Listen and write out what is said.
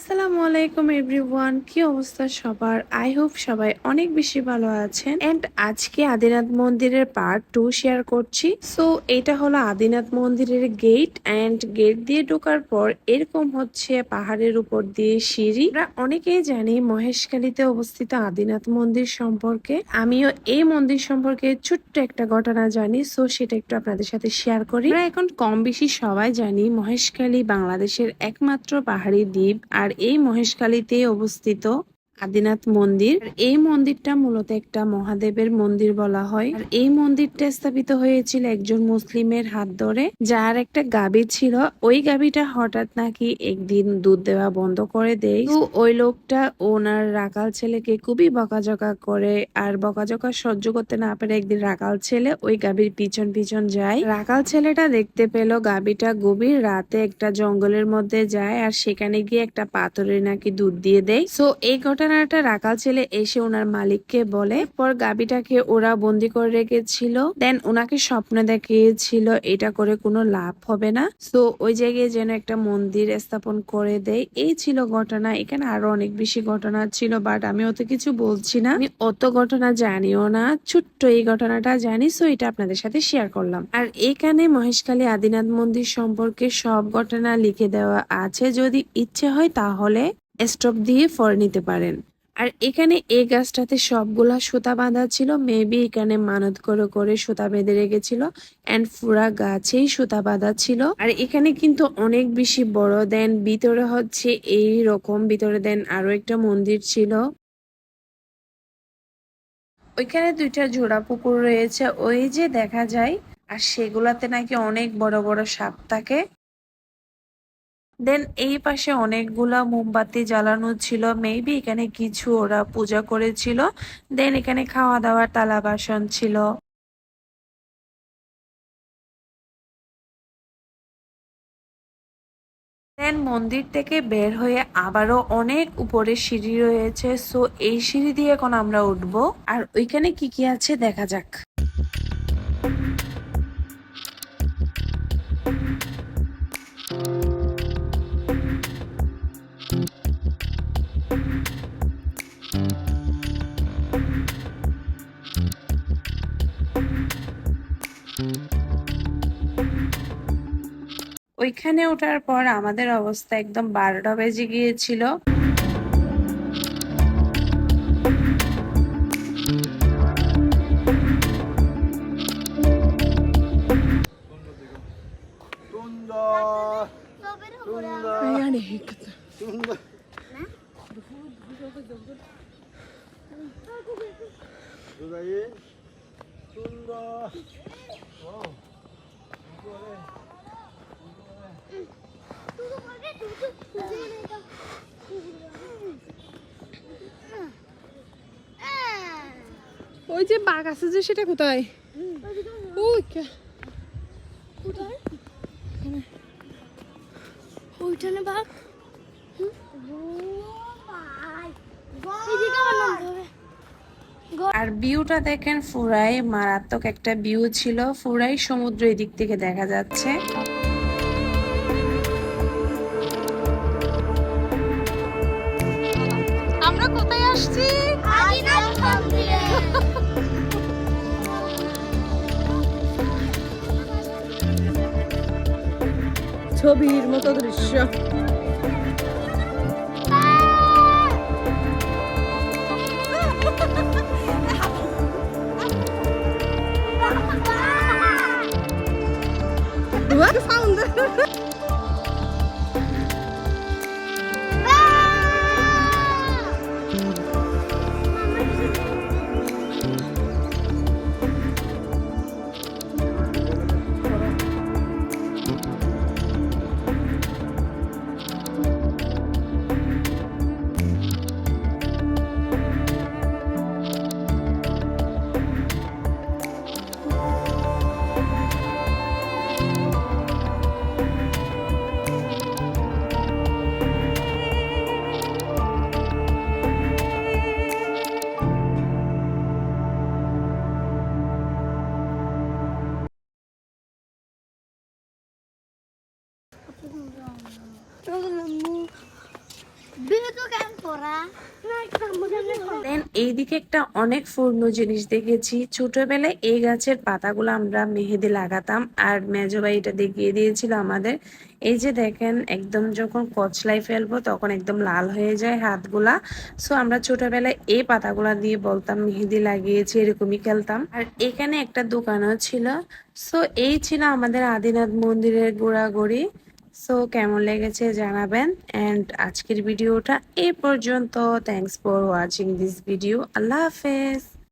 আসসালামু আলাইকুম এভরিওয়ান, কি অবস্থা সবার? আই হোপ সবাই অনেক বেশি ভালো আছেন। এন্ড আজকে আদিনাথ মন্দিরের পার্ট টু শেয়ার করছি। সো এটা হলো আদিনাথ মন্দিরের গেট এন্ড গেট দিয়ে ঢোকার পর এরকম হচ্ছে পাহাড়ের উপর দিয়ে সিঁড়ি। আমরা অনেকেই জানি মহেশখালীতে অবস্থিত আদিনাথ মন্দির সম্পর্কে। আমিও এই মন্দির সম্পর্কে ছোট্ট একটা ঘটনা জানি সো সেটা একটু আপনাদের সাথে শেয়ার করি। আমরা এখন কম বেশি সবাই জানি মহেশখালী বাংলাদেশের একমাত্র পাহাড়ি দ্বীপ, আর এই মহেশখালীতে অবস্থিত। আদিনাথ মন্দির। এই মন্দিরটা মূলত একটা মহাদেবের মন্দির বলা হয়। আর এই মন্দিরটা স্থাপিত হয়েছিল একজন মুসলিমের হাত ধরে, যার একটা গাবি ছিল। ওই গাবিটা হঠাৎ নাকি একদিন দুধ দেওয়া বন্ধ করে দেয়। তো ওই লোকটা ওনার রাকাল ছেলেকে খুবই বকাঝকা করে আর বকাঝকা সহ্য করতে না পেরে একদিন রাকাল ছেলে ওই গাবির পিছন পিছন যায়। রাকাল ছেলেটা দেখতে পেল গাবিটা গভীর রাতে একটা জঙ্গলের মধ্যে যায় আর সেখানে গিয়ে একটা পাথরের নাকি দুধ দিয়ে দেয়। সো এই ঘটনাটা রাকাল ছেলে এসে ওনার মালিককে বলে পর গাবিটাকে ওরা বন্দি করে রেখেছিল। দেন ওনাকে স্বপ্ন দেখিয়েছিল, এটা করে কোনো লাভ হবে না। তো ওই জায়গায় যেন একটা মন্দির স্থাপন করে দেয়। এই ছিল ঘটনা। এখানে আরও অনেক বেশি ঘটনা ছিল বাট আমি অত কিছু বলছি না। আমি অত ঘটনা জানিও না। ছোট্ট এই ঘটনাটা জানি সো এটা আপনাদের সাথে শেয়ার করলাম। আর এখানে মহেশখালী আদিনাথ মন্দির সম্পর্কে সব ঘটনা লিখে দেওয়া আছে। যদি ইচ্ছে হয় তাহলে স্টপ দিয়ে ফর নিতে পারেন। আর এখানে এই গাছটাতে সবগুলা সুতা বাঁধা ছিল। মেবি এখানে মানত করে করে সুতা বেঁধে রেখেছিল। এন্ড পুরা গাছেই সুতা বাঁধা ছিল। আর এখানে কিন্তু অনেক বেশি বড় দেন। ভিতরে হচ্ছে এই রকম। ভিতরে দেন আরও একটা মন্দির ছিল। ওইখানে দুইটা জোড়া পুকুর রয়েছে। ওই যে দেখা যায়, আর সেগুলাতে নাকি অনেক বড় বড় সাপ থাকে। দেন এই পাশে অনেকগুলা মোমবাতি জ্বালানো ছিল। মেবি এখানে কিছু ওরা পূজা করেছিল। দেন এখানে খাওয়া দাওয়ার তালা বাসন ছিল। দেন মন্দির থেকে বের হয়ে আবারও অনেক উপরে সিঁড়ি রয়েছে। সো এই সিঁড়ি দিয়ে এখন আমরা উঠবো। আর ওইখানে কি কি আছে দেখা যাক। ওইখানে ওঠার পর আমাদের অবস্থা একদম বারোটা বেজে গিয়েছিল। ওই যে বাঘ আছে যে সেটা কোথায়? ওই কে- ওইখানে বাঘ এদিকে আমার নামতে হবে আর ভিউটা দেখেন ফুরাই মারাত্মক একটা ভিউ ছিল। ফুরাই সমুদ্র এদিক থেকে দেখা যাচ্ছে। আমরা কোথায় আসছি? ছবির মতো দৃশ্য। Ha ha ha! এইদিকে একটা অনেক জিনিস দেখেছি। ছোটবেলায় এই গাছের পাতাগুলো আমরা মেহেদি লাগাতাম, আর মেজবাই এটা দেখিয়ে দিয়েছিল আমাদের। এই যে দেখেন, একদম যখন কচলাই ফেলব তখন একদম লাল হয়ে যায় হাতগুলা। সো আমরা ছোটবেলায় এই পাতাগুলা দিয়ে বলতাম, মেহেদি লাগিয়েছি, এরকমই খেলতাম। আর এখানে একটা দোকানও ছিল। সো এই ছিল আমাদের আদিনাথ মন্দিরের গোড়াগড়ি। সো কেমন লেগেছে জানাবেন? অ্যান্ড আজকের ভিডিওটা এ পর্যন্ত। Thanks for watching this video আল্লাহ হাফেজ।